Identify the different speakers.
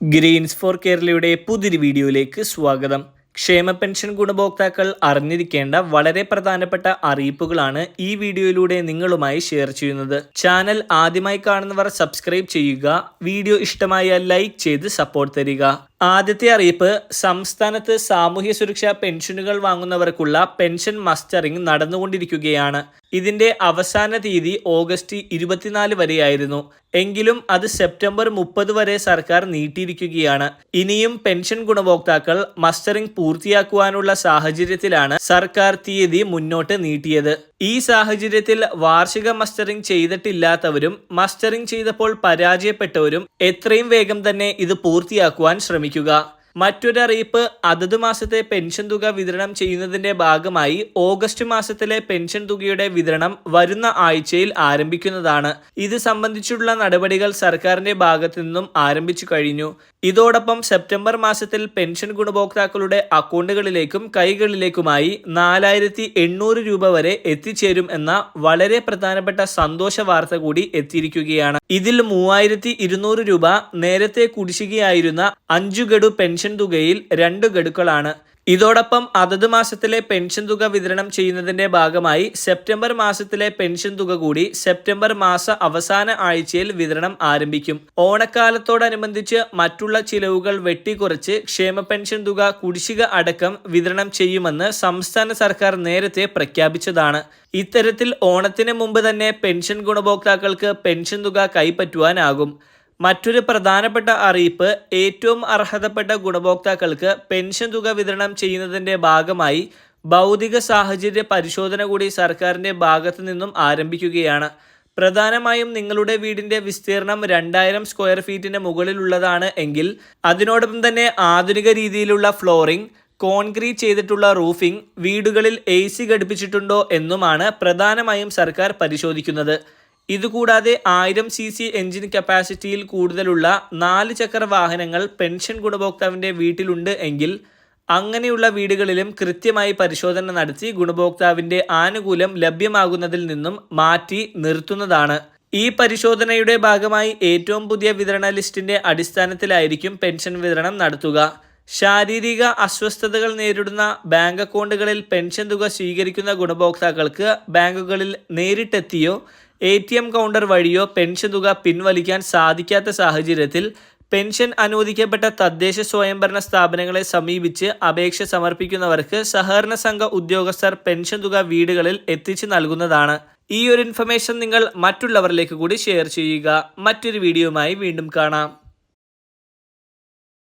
Speaker 1: Green's four കേരളയുടെ പുതിയൊരു വീഡിയോയിലേക്ക് സ്വാഗതം. ക്ഷേമ പെൻഷൻ ഗുണഭോക്താക്കൾ അറിഞ്ഞിരിക്കേണ്ട വളരെ പ്രധാനപ്പെട്ട അറിയിപ്പുകളാണ് ഈ വീഡിയോയിലൂടെ നിങ്ങളുമായി ഷെയർ ചെയ്യുന്നത്. ചാനൽ ആദ്യമായി കാണുന്നവർ സബ്സ്ക്രൈബ് ചെയ്യുക വീഡിയോ ഇഷ്ടമായാൽ ലൈക്ക് ചെയ്ത് സപ്പോർട്ട് തരിക. ആദ്യത്തെ അറിയിപ്പ് സംസ്ഥാനത്ത് സാമൂഹ്യ സുരക്ഷാ പെൻഷനുകൾ വാങ്ങുന്നവർക്കുള്ള പെൻഷൻ മസ്റ്ററിംഗ് നടന്നുകൊണ്ടിരിക്കുകയാണ്. ഇതിന്റെ അവസാന തീയതി ഓഗസ്റ്റ് ഇരുപത്തിനാല് വരെയായിരുന്നു. എങ്കിലും അത് സെപ്റ്റംബർ മുപ്പത് വരെ സർക്കാർ നീട്ടിയിരിക്കുകയാണ്. ഇനിയും പെൻഷൻ ഗുണഭോക്താക്കൾ മസ്റ്ററിംഗ് പൂർത്തിയാക്കുവാനുള്ള സാഹചര്യത്തിലാണ് സർക്കാർ തീയതി മുന്നോട്ട് നീട്ടിയത്. ഈ സാഹചര്യത്തിൽ വാർഷിക മസ്റ്ററിംഗ് ചെയ്തിട്ടില്ലാത്തവരും മസ്റ്ററിംഗ് ചെയ്തപ്പോൾ പരാജയപ്പെട്ടവരും എത്രയും വേഗം തന്നെ ഇത് പൂർത്തിയാക്കുവാൻ ശ്രമിക്കുക. മറ്റൊരറിയിപ്പ് അതത് മാസത്തെ പെൻഷൻ തുക വിതരണം ചെയ്യുന്നതിന്റെ ഭാഗമായി ഓഗസ്റ്റ് മാസത്തിലെ പെൻഷൻ തുകയുടെ വിതരണം വരുന്ന ആഴ്ചയിൽ ആരംഭിക്കുന്നതാണ്. ഇത് സംബന്ധിച്ചുള്ള നടപടികൾ സർക്കാരിന്റെ ഭാഗത്തു നിന്നും ആരംഭിച്ചു കഴിഞ്ഞു. ഇതോടൊപ്പം സെപ്റ്റംബർ മാസത്തിൽ പെൻഷൻ ഗുണഭോക്താക്കളുടെ അക്കൗണ്ടുകളിലേക്കും കൈകളിലേക്കുമായി നാലായിരത്തി എണ്ണൂറ് രൂപ വരെ എത്തിച്ചേരും എന്ന വളരെ പ്രധാനപ്പെട്ട സന്തോഷ വാർത്ത കൂടി എത്തിയിരിക്കുകയാണ്. ഇതിൽ മൂവായിരത്തി രൂപ നേരത്തെ കുടിശ്ശികയായിരുന്ന അഞ്ചു ഗഡു പെൻഷൻ തുകയിൽ രണ്ട് ഗഡുക്കളാണ്. ഇതോടൊപ്പം അതത് മാസത്തിലെ പെൻഷൻ തുക വിതരണം ചെയ്യുന്നതിന്റെ ഭാഗമായി സെപ്റ്റംബർ മാസത്തിലെ പെൻഷൻ തുക കൂടി സെപ്റ്റംബർ മാസ അവസാന ആഴ്ചയിൽ വിതരണം ആരംഭിക്കും. ഓണക്കാലത്തോടനുബന്ധിച്ച് മറ്റുള്ള ചിലവുകൾ വെട്ടിക്കുറച്ച് ക്ഷേമ പെൻഷൻ തുക കുടിശ്ശിക അടക്കം വിതരണം ചെയ്യുമെന്ന് സംസ്ഥാന സർക്കാർ നേരത്തെ പ്രഖ്യാപിച്ചതാണ്. ഇത്തരത്തിൽ ഓണത്തിന് മുമ്പ് തന്നെ പെൻഷൻ ഗുണഭോക്താക്കൾക്ക് പെൻഷൻ തുക കൈപ്പറ്റുവാനാകും. മറ്റൊരു പ്രധാനപ്പെട്ട അറിയിപ്പ് ഏറ്റവും അർഹതപ്പെട്ട ഗുണഭോക്താക്കൾക്ക് പെൻഷൻ തുക വിതരണം ചെയ്യുന്നതിന്റെ ഭാഗമായി ഭൗതിക സാഹചര്യ പരിശോധന കൂടി സർക്കാരിന്റെ ഭാഗത്തു നിന്നും ആരംഭിക്കുകയാണ്. പ്രധാനമായും നിങ്ങളുടെ വീടിന്റെ വിസ്തീർണം രണ്ടായിരം സ്ക്വയർ ഫീറ്റിന് മുകളിലുള്ളതാണ് എങ്കിൽ അതിനോടൊപ്പം തന്നെ ആധുനിക രീതിയിലുള്ള ഫ്ലോറിംഗ് കോൺക്രീറ്റ് ചെയ്തിട്ടുള്ള റൂഫിംഗ് വീടുകളിൽ എ സി ഘടിപ്പിച്ചിട്ടുണ്ടോ എന്നുമാണ് പ്രധാനമായും സർക്കാർ പരിശോധിക്കുന്നത്. ഇതുകൂടാതെ ആയിരം സി സി എഞ്ചിൻ കപ്പാസിറ്റിയിൽ കൂടുതലുള്ള നാല് ചക്ര വാഹനങ്ങൾ പെൻഷൻ ഗുണഭോക്താവിന്റെ വീട്ടിലുണ്ട് എങ്കിൽ അങ്ങനെയുള്ള വീടുകളിലും കൃത്യമായി പരിശോധന നടത്തി ഗുണഭോക്താവിന്റെ ആനുകൂല്യം ലഭ്യമാകുന്നതിൽ നിന്നും മാറ്റി നിർത്തുന്നതാണ്. ഈ പരിശോധനയുടെ ഭാഗമായി ഏറ്റവും പുതിയ വിതരണ ലിസ്റ്റിന്റെ അടിസ്ഥാനത്തിലായിരിക്കും പെൻഷൻ വിതരണം നടത്തുക. ശാരീരിക അസ്വസ്ഥതകൾ നേരിടുന്ന ബാങ്ക് അക്കൗണ്ടുകളിൽ പെൻഷൻ തുക സ്വീകരിക്കുന്ന ഗുണഭോക്താക്കൾക്ക് ബാങ്കുകളിൽ നേരിട്ടെത്തിയോ എ ടി എം കൗണ്ടർ വഴിയോ പെൻഷൻ തുക പിൻവലിക്കാൻ സാധിക്കാത്ത സാഹചര്യത്തിൽ പെൻഷൻ അനുവദിക്കപ്പെട്ട തദ്ദേശ സ്വയംഭരണ സ്ഥാപനങ്ങളെ സമീപിച്ച് അപേക്ഷ സമർപ്പിക്കുന്നവർക്ക് സഹകരണ സംഘ ഉദ്യോഗസ്ഥർ പെൻഷൻ തുക വീടുകളിൽ എത്തിച്ചു നൽകുന്നതാണ്. ഈ ഒരു ഇൻഫർമേഷൻ നിങ്ങൾ മറ്റുള്ളവരിലേക്ക് കൂടി ഷെയർ ചെയ്യുക. മറ്റൊരു വീഡിയോയുമായി വീണ്ടും കാണാം.